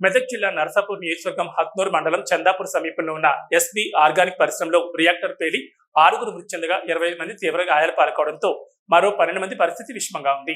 మెదక్ జిల్లా నరసాపూర్ నియోజకవర్గం హత్నూర్ మండలం చందాపూర్ సమీపంలో ఉన్న ఎస్బి ఆర్గానిక్ పరిశ్రమలో రియాక్టర్ పేలి ఆరుగురు మృతి చెందగా ఇరవై మంది తీవ్రంగా గాయాలు పాల్గొనడంతో మరో పన్నెండు మంది పరిస్థితి విషమంగా ఉంది.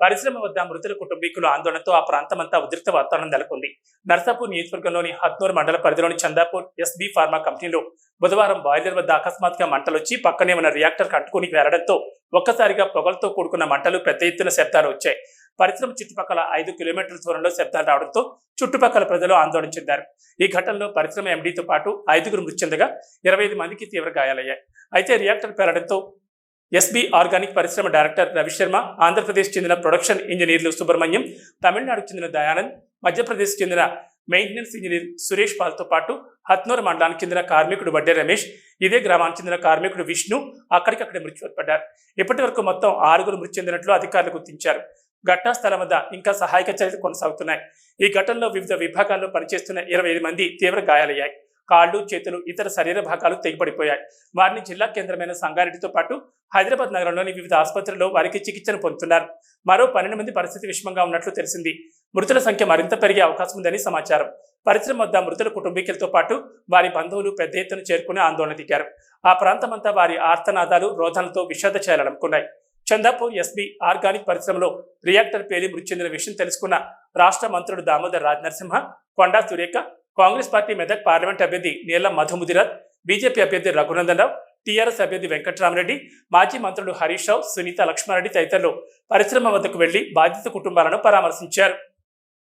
పరిశ్రమ వద్ద మృతుల కుటుంబీకుల ఆందోళనతో ఆ ప్రాంతమంతా ఉద్రిక్త వాతావరణం నెలకొంది. నర్సాపూర్ నియోజకవర్గంలోని హత్నూర్ మండల పరిధిలోని చందాపూర్ ఎస్బి ఫార్మా కంపెనీలో బుధవారం బాయిలర్ వద్ద అకస్మాత్తుగా మంటలొచ్చి పక్కనే ఉన్న రియాక్టర్ కంటుకుని వెళ్ళడంతో ఒక్కసారిగా పొగలతో కూడుకున్న మంటలు పెద్ద ఎత్తున శబ్దాలు వచ్చాయి. పరిశ్రమ చుట్టుపక్కల ఐదు కిలోమీటర్ల దూరంలో శబ్దాలు రావడంతో చుట్టుపక్కల ప్రజలు ఆందోళన చెందారు. ఈ ఘటనలో పరిశ్రమ ఎండీతో పాటు ఐదుగురు మృతి చెందగా ఇరవై ఐదు మందికి తీవ్ర గాయాలయ్యాయి. అయితే రియాక్టర్ పేలడంతో ఎస్బీ ఆర్గానిక్ పరిశ్రమ డైరెక్టర్ రవిశర్మ ఆంధ్రప్రదేశ్ చెందిన ప్రొడక్షన్ ఇంజనీర్లు సుబ్రహ్మణ్యం తమిళనాడుకు చెందిన దయానంద్ మధ్యప్రదేశ్ చెందిన మెయింటెనెన్స్ ఇంజనీర్ సురేష్ పాల్తో పాటు హత్నూర్ మండలానికి చెందిన కార్మికుడు వడ్డే రమేష్ ఇదే గ్రామానికి చెందిన కార్మికుడు విష్ణు అక్కడికక్కడే మృతి పడ్డారు ఇప్పటి వరకు మొత్తం ఆరుగురు మృతి చెందినట్లు అధికారులు గుర్తించారు. ఘటనా స్థలం వద్ద ఇంకా సహాయక చర్యలు కొనసాగుతున్నాయి. ఈ ఘటనలో వివిధ విభాగాల్లో పనిచేస్తున్న ఇరవై ఐదు మంది తీవ్ర గాయాలయ్యాయి. కాళ్ళు చేతులు ఇతర శరీర భాగాలు తెగిపడిపోయాయి. వారిని జిల్లా కేంద్రమైన సంగారెడ్డితో పాటు హైదరాబాద్ నగరంలోని వివిధ ఆసుపత్రుల్లో వారికి చికిత్సను పొందుతున్నారు. మరో పన్నెండు మంది పరిస్థితి విషమంగా ఉన్నట్లు తెలిసింది. మృతుల సంఖ్య మరింత పెరిగే అవకాశం ఉందని సమాచారం. పరిశ్రమ వద్ద మృతుల కుటుంబీకులతో పాటు వారి బంధువులు పెద్ద ఎత్తున చేరుకుని ఆందోళన దిగారు. ఆ ప్రాంతమంతా వారి ఆర్తనాదాలు రోధనలతో విషాద చేయాలనుకున్నాయి చందాపూర్ ఎస్బీ ఆర్గానిక్ పరిశ్రమలో రియాక్టర్ పేలి మృతి చెందిన విషయం తెలుసుకున్న రాష్ట్ర మంత్రుడు దామోదర్ రాజ్ నరసింహ కొండా సురేఖ కాంగ్రెస్ పార్టీ మెదక్ పార్లమెంట్ అభ్యర్థి నీలం మధుముదిరాజ్ బీజేపీ అభ్యర్థి రఘునందన్ రావు టీఆర్ఎస్ అభ్యర్థి వెంకట్రామరెడ్డి మాజీ మంత్రులు హరీష్ రావు సునీత లక్ష్మారెడ్డి తదితరులు పరిశ్రమ వద్దకు వెళ్ళి బాధిత కుటుంబాలను పరామర్శించారు.